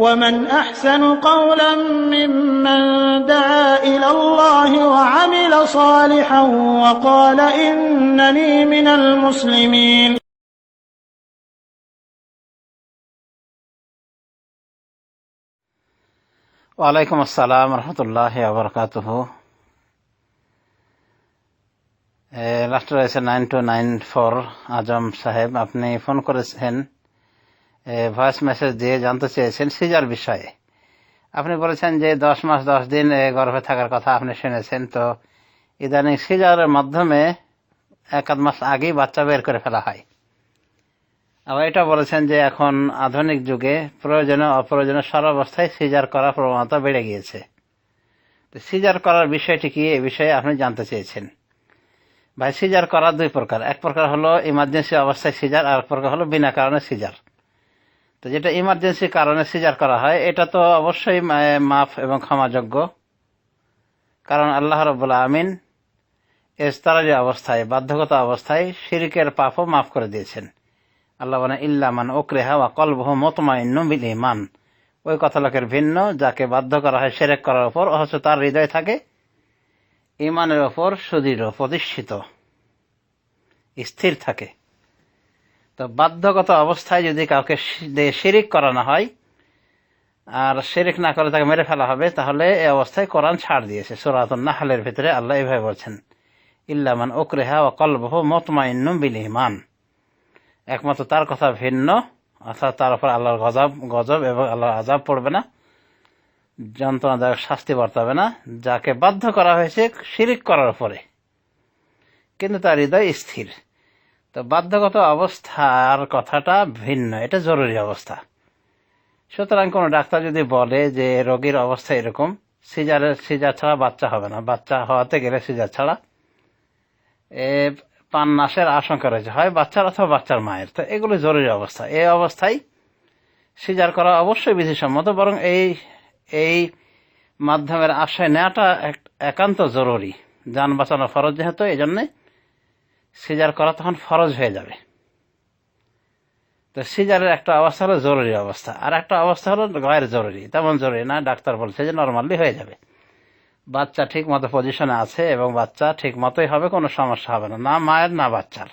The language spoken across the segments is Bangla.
ومن أحسن قولا ممن دعا إلى الله وعمل صالحا وقال إنني من المسلمين ওয়ালাইকুম আসসালাম রহমতুল্লাহ আবরকাত লাস্ট রয়েছে nine two nine four Azam সাহেব আপনি ফোন করেছেন ভয়েস মেসেজ দিয়ে জানতে চেয়েছেন সিজার বিষয়ে। আপনি বলেছেন যে দশ মাস, দশ দিন গর্ভে থাকার কথা আপনি শুনেছেন, তো ইদানিং সিজারের মাধ্যমে এক আধ মাস আগেই বাচ্চা বের করে ফেলা হয়। আবার এটা বলেছেন যে এখন আধুনিক যুগে প্রয়োজনে অপ্রয়োজনে সর্বাবস্থায় সিজার করার প্রবণতা বেড়ে গিয়েছে। তো সিজার করার বিষয়টি কি? এ বিষয়ে আপনি জানতে চেয়েছেন। ভাই, সিজার করার দুই প্রকার। এক প্রকার হলো ইমার্জেন্সি অবস্থায় সিজার, আর এক প্রকার হলো বিনা কারণে সিজার। তো যেটা ইমার্জেন্সি কারণে সিজার করা হয়, এটা তো অবশ্যই মাফ এবং ক্ষমাযোগ্য। কারণ আল্লাহ রবুল্লা আমিন এস্তারারি অবস্থায়, বাধ্যগত অবস্থায় শিরিকের পাপও মাফ করে দিয়েছেন। আল্লাহ বলেন ইল্লামান ওকরেহা ওয়া কলবহ মতমাইন্ন বিল ইমান ওই কথা লোকের ভিন্ন, যাকে বাধ্য করা হয় সেরেক করার উপর, অথচ তার হৃদয় থাকে ইমানের ওপর সুদৃঢ়, প্রতিষ্ঠিত, স্থির থাকে। তো বাধ্যগত অবস্থায় যদি কাউকে শিরিক করানো হয়, আর শিরিক না করে তাকে মেরে ফেলা হবে, তাহলে এই অবস্থায় কোরআন ছাড় দিয়েছে। সুরাতুন নাহালের ভিতরে আল্লাহ এভাবে বলছেন ইল্লামান ওকরেহা ওয়া কলবহ মতমাইন্ন বিল ইমান একমাত্র তার কথা ভিন্ন, অর্থাৎ তার উপর আল্লাহর গজব গজব এবং আল্লাহর আজাব পড়বে না, যন্ত্রণাদায়ক শাস্তি বর্তাবে না, যাকে বাধ্য করা হয়েছে শিরিক করার পরে কিন্তু তার হৃদয় স্থির। তো বাধ্যগত অবস্থার কথাটা ভিন্ন, এটা জরুরি অবস্থা। সুতরাং কোনো ডাক্তার যদি বলে যে রোগীর অবস্থা এরকম সিজারের সিজার ছাড়া বাচ্চা হবে না, বাচ্চা হওয়াতে গেলে সিজার ছাড়া, এ পান নাশের আশঙ্কা রয়েছে, হয় বাচ্চার অথবা বাচ্চার মায়ের, তো এগুলো জরুরি অবস্থা। এই অবস্থায় সিজার করা অবশ্যই বিধিসম্মত, বরং এই এই মাধ্যমের আশ্রয় নেওয়াটা এক- একান্ত জরুরি। যান বাঁচানো ফরজ যেহেতু এই জন্যে সিজার করা তখন ফরজ হয়ে যাবে। তো সিজারের একটা অবস্থা হলো জরুরি অবস্থা। আর একটা অবস্থা হলো গায়ের জরুরি, তেমন জরুরি না, ডাক্তার বলছে যে নর্মালি হয়ে যাবে। বাচ্চা ঠিক মতো পজিশনে আছে এবং বাচ্চা ঠিক মতোই হবে, কোনো সমস্যা হবে না না মায়ের না বাচ্চার।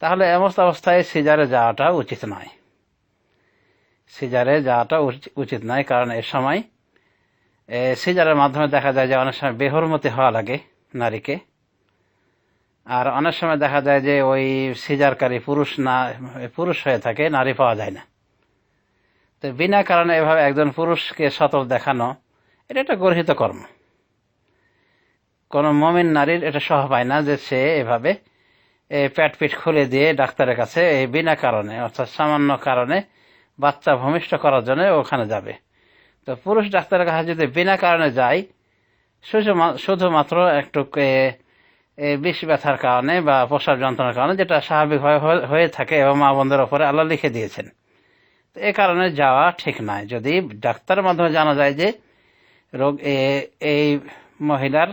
তাহলে এমন অবস্থায় সিজারে যাওয়াটা উচিত নয়। সিজারে যাওয়াটা উচি- উচিত নয়, কারণ এ সময় সিজারের মাধ্যমে দেখা যায় যে অনেক সময় বেহরমতি হওয়া লাগে নারীকে। আর অনেক সময় দেখা যায় যে ওই সিজারকারী পুরুষ না পুরুষ হয়ে থাকে নারী পাওয়া যায় না। তো বিনা কারণে এভাবে একজন পুরুষকে সতল দেখানো এটা একটা গর্হিত কর্ম। কোনো মমিন নারীর এটা সহ পায় না যে সে এভাবে এ, পেট খুলে দিয়ে ডাক্তারের কাছে এই বিনা কারণে অর্থাৎ সামান্য কারণে বাচ্চা ভূমিষ্ঠ করার জন্য ওখানে যাবে। তো পুরুষ ডাক্তারের কাছে যদি বিনা কারণে যায় শুধু- শুধুমাত্র একটু বিষ ব্যথার কারণে বা প্রসাব যন্ত্রণার কারণে যেটা স্বাভাবিকভাবে হয়ে- থাকে এবং মা বোনদের ওপরে আল্লাহ লিখে দিয়েছেন। তো এ কারণে যাওয়া ঠিক নয় যদি ডাক্তারের মাধ্যমে জানা যায় যে রোগ এই মহিলার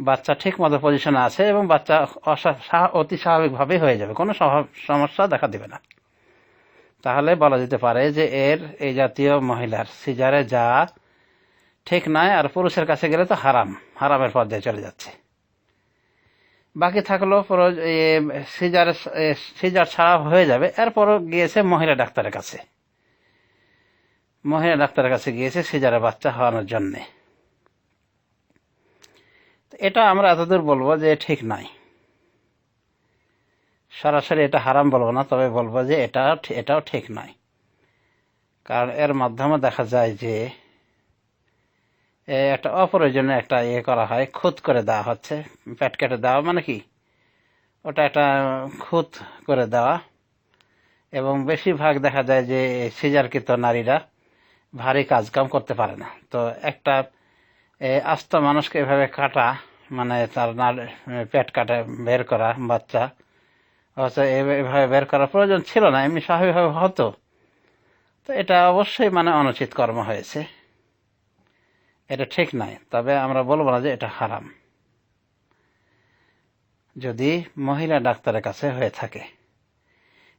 বাচ্চা ঠিক মতো পজিশনে আছে এবং বাচ্চা অতি স্বাভাবিকভাবে হয়ে যাবে, কোনো সমস্যা দেখা দেবে না। তাহলে বলা যেতে পারে যে এর এই জাতীয় মহিলার সিজারে যাওয়া ঠিক নয় আর পুরুষের কাছে গেলে তো হারাম, হারামের পর্যায়ে চলে যাচ্ছে। বাকি থাকল এ, সিজার সিজার ছাড়া হয়ে যাবে। এরপরও গিয়েছে মহিলা ডাক্তারের কাছে। মহিলা ডাক্তারের কাছে গিয়েছে সিজারে বাচ্চা হওয়ানোর জন্যে। এটা আমরা এতদূর বলব যে ঠিক নাই। সরাসরি এটা হারাম বলব না তবে বলব যে এটা এটাও ঠিক নয় কারণ এর মাধ্যমে দেখা যায় যে একটা অপ্রয়োজনীয় একটা ইয়ে করা হয়, খুঁত করে দেওয়া হচ্ছে প্যাট কেটে দেওয়া মানে কি? ওটা একটা খুঁত করে দেওয়া। এবং বেশিরভাগ দেখা যায় যে সিজারকৃত নারীরা ভারী কাজকাম করতে পারে না। তো একটা আস্ত মানুষকে এভাবে কাটা মানে তার নার- পেট কাটে বের করা বাচ্চা এ- এভাবে বের করার প্রয়োজন ছিল না, এমনি স্বাভাবিকভাবে হতো। তো এটা অবশ্যই মানে অনুচিত কর্ম হয়েছে। এটা ঠিক নয় তবে আমরা বলব না যে এটা হারাম। যদি মহিলা ডাক্তারের কাছে হয়ে থাকে,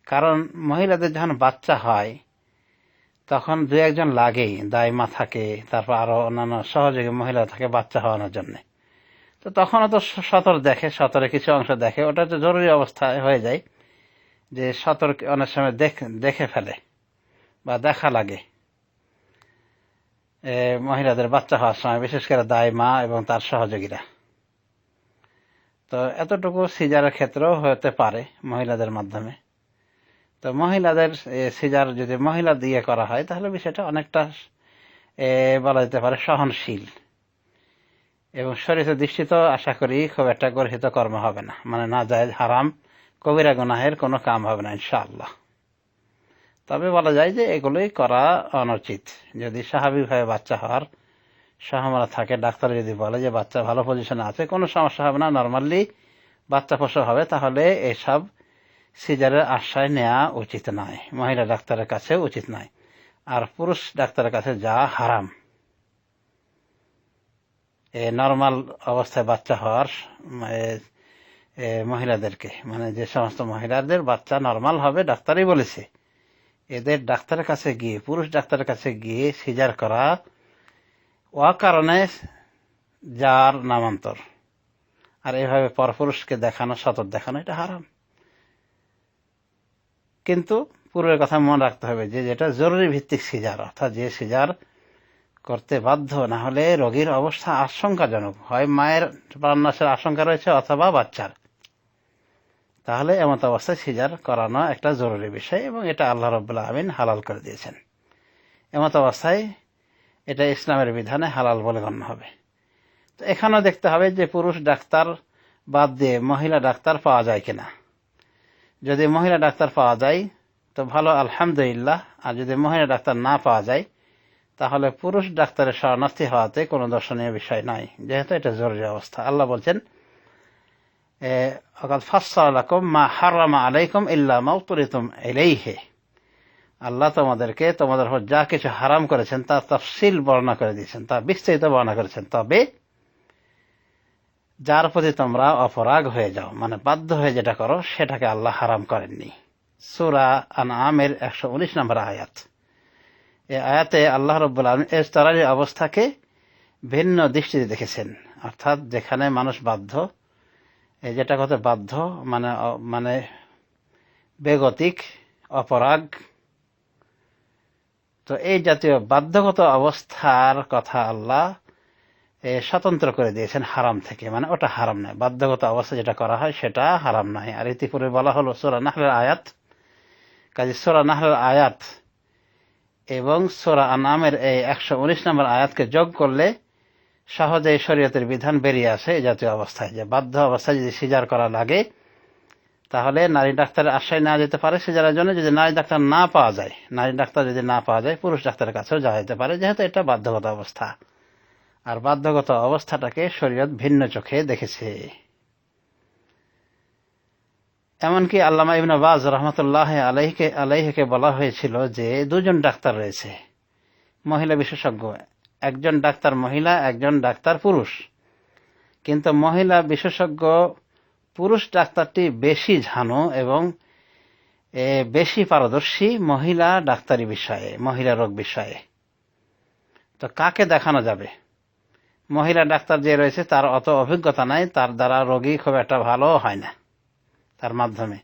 কারণ মহিলাদের যখন বাচ্চা হয়, তখন দু একজন লাগেই, দাইমা থাকে, তারপর আরও অন্যান্য সহযোগী মহিলা থাকে বাচ্চা হওয়ানোর জন্য। তো তখনও তো সতর দেখে, সতরে কিছু অংশ দেখে, ওটা তো জরুরি অবস্থায় হয়ে যায় যে সতর অনেক সময় দেখ- ফেলে বা দেখা লাগে। মহিলাদের বাচ্চা হওয়ার সময়, বিশেষ করে দায় মা এবং তার সহযোগীরা। তো এতটুকু সিজারের ক্ষেত্রেও হতে পারে মহিলাদের মাধ্যমে। তো মহিলাদের সিজার যদি মহিলা দিয়ে করা হয়, তাহলে বিষয়টা অনেকটা বলা যেতে পারে সহনশীল। এবং শরীরের দৃষ্টিতে আশা করি খুব একটা গর্হিত কর্ম হবে না। মানে না যায় হারাম, কবিরা গুনাহের কোনো কাম হবে না, ইনশাআল্লাহ। তবে বলা যায় যে এগুলোই করা অনুচিত। যদি স্বাভাবিকভাবে বাচ্চা হওয়ার সম্ভাবনা থাকে, ডাক্তার যদি বলে যে বাচ্চা ভালো পজিশনে আছে, কোনো সমস্যা হবে না। নর্মালি বাচ্চা প্রসব হবে, তাহলে এসব সিজারের আশ্রয় নেওয়া উচিত নয়। মহিলা ডাক্তারের কাছে উচিত নয়। আর পুরুষ ডাক্তারের কাছে যা হারাম। এ নর্মাল অবস্থায় বাচ্চা হওয়ার মহিলাদেরকে মানে যে সমস্ত মহিলাদের বাচ্চা নর্মাল হবে, ডাক্তারই বলেছে। এদের ডাক্তারের কাছে গিয়ে, পুরুষ ডাক্তারের কাছে গিয়ে সিজার করা ও কারণে যার নামান্তর। আর এভাবে পরপুরুষকে দেখানো, সতর দেখানো, এটা হারাম। কিন্তু পূর্বের কথা মনে রাখতে হবে যে, যেটা জরুরি ভিত্তিক সিজার, অর্থাৎ যে সিজার করতে বাধ্য, না হলে রোগীর অবস্থা আশঙ্কাজনক। হয় মায়ের প্রাণনাশের আশঙ্কা রয়েছে অথবা বাচ্চার। তাহলে এমত অবস্থায় সিজার করানো একটা জরুরি বিষয় এবং এটা আল্লাহ রব্বুল্লাহ আমিন হালাল করে দিয়েছেন। এমত অবস্থায় এটা ইসলামের বিধানে হালাল বলে গণ্য হবে। তো এখানেও দেখতে হবে যে পুরুষ ডাক্তার বাদ দিয়ে মহিলা ডাক্তার পাওয়া যায় কিনা। যদি মহিলা ডাক্তার পাওয়া যায়, তো ভালো, আলহামদুলিল্লাহ। আর যদি মহিলা ডাক্তার না পাওয়া যায়, তাহলে পুরুষ ডাক্তারের শরণার্থী হওয়াতে কোনো দর্শনীয় বিষয় নাই যেহেতু এটা জরুরি অবস্থা। আল্লাহ বলছেন অকাল ফাসালাকুম মা হারামা আলাইকুম ইল্লা মাউতুরিতুম ইলাইহি। আল্লাহ তোমাদেরকে, তোমাদের উপর যা কিছু হারাম করেছেন, তা তফসিল বর্ণনা করে দিয়েছেন, তা বিস্তারিত বর্ণনা করেছেন। তবে যার প্রতি তোমরা অপরাগ হয়ে যাও মানে বাধ্য হয়ে যেটা করো, সেটাকে আল্লাহ হারাম করেননি। সুরা আন আমের একশো উনিশ নম্বর আয়াত। এ আয়াতে আল্লাহ রব্বুল আলম এর এস্তারারি অবস্থাকে ভিন্ন দৃষ্টিতে দেখেছেন, অর্থাৎ যেখানে মানুষ বাধ্য যেটা কথা বাধ্য মানে মানে বেগতিক, অপরাগ। তো এই জাতীয় বাধ্যগত অবস্থার কথা আল্লাহ স্বতন্ত্র করে দিয়েছেন হারাম থেকে। মানে ওটা হারাম নয়। বাধ্যগত অবস্থা যেটা করা হয় সেটা হারাম নয়। আর ইতিপূর্বে বলা হলো সোরা নাহলের আয়াত। কাজে সোরা নাহলের আয়াত এবং সোরা আনামের এই একশো উনিশ নম্বর আয়াতকে যোগ করলে সহজে শরীয়তের বিধান বেরিয়ে আসে এই জাতীয় অবস্থায়, যে বাধ্য অবস্থায় যদি সিজার করা লাগে তাহলে নারী ডাক্তারের আশ্রয় না যেতে পারে, সিজারের জন্য যদি নারী ডাক্তার না পাওয়া যায়, নারী ডাক্তার যদি না পাওয়া যায়, পুরুষ ডাক্তারের কাছেও যাওয়া যেতে পারে, যেহেতু এটা বাধ্যগত অবস্থা। আর বাধ্যগত অবস্থাটাকে শরীয়ত ভিন্ন চোখে দেখেছে। এমনকি আল্লামা ইবনে বাজ রহমতুল্লাহ আলাইকে আলাইহকে বলা হয়েছিল যে দুজন ডাক্তার রয়েছে, মহিলা বিশেষজ্ঞ। একজন ডাক্তার মহিলা, একজন ডাক্তার পুরুষ। কিন্তু মহিলা বিশেষজ্ঞ পুরুষ ডাক্তারটি বেশি ঝানো এবং বেশি পারদর্শী মহিলা ডাক্তারি বিষয়ে, মহিলা রোগ বিষয়ে। তো কাকে দেখানো যাবে? মহিলা ডাক্তার যে রয়েছে, তার অত অভিজ্ঞতা নাই, তার দ্বারা রোগী খুব একটা ভালো হয় না, তার মাধ্যমে।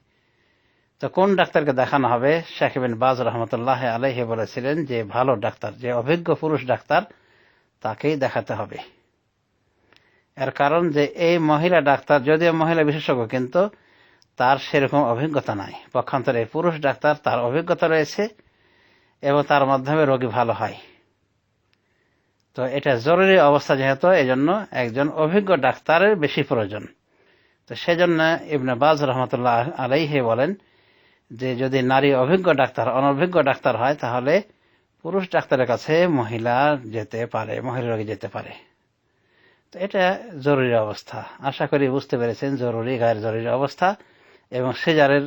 তো কোন ডাক্তারকে দেখানো হবে? শাকিবিন বাজ রহমতুল্লাহ আলহি বলেছিলেন যে, ভালো ডাক্তার, যে অভিজ্ঞ পুরুষ ডাক্তার তাকেই দেখাতে হবে। এর কারণ যে এই মহিলা ডাক্তার, যদিও মহিলা বিশেষজ্ঞ, কিন্তু তার সেরকম অভিজ্ঞতা নাই। পক্ষান্তরে পুরুষ ডাক্তার তার অভিজ্ঞতা রয়েছে এবং তার মাধ্যমে রোগী ভালো হয়। তো এটা জরুরি অবস্থা যেহেতু এই জন্য একজন অভিজ্ঞ ডাক্তারের বেশি প্রয়োজন। তো সেজন্য ইবনে বাজ রহমতুল্লাহ আলাইহে বলেন যে, যদি নারী অভিজ্ঞ ডাক্তার, অনভিজ্ঞ ডাক্তার হয়, তাহলে পুরুষ ডাক্তারের কাছে মহিলা যেতে পারে, মহিলা রোগী যেতে পারে। তো এটা জরুরি অবস্থা। আশা করি বুঝতে পেরেছেন, জরুরি, গায়ের জরুরি অবস্থা এবং সেজারের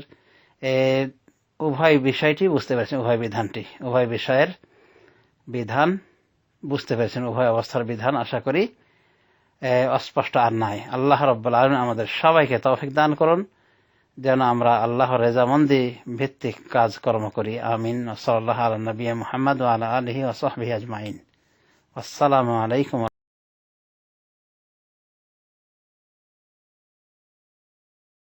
উভয় বিষয়টি বুঝতে পেরেছেন, উভয় বিধানটি, উভয় বিষয়ের বিধান বুঝতে পেরেছেন, উভয় অবস্থার বিধান আশা করি অস্পষ্ট আর নাই। আল্লাহ রব্বুল আলম আমাদের সবাইকে তৌফিক দান করুন। যেন আমরা আল্লাহ রেজামন্দি ভিত্তিক কাজকর্ম করি। আমিন। সাল্লাহ আল নবী মোহাম্মদ আল্লাহ আলহি ওসহবি আজমাইন। আসসালামু আলাইকুম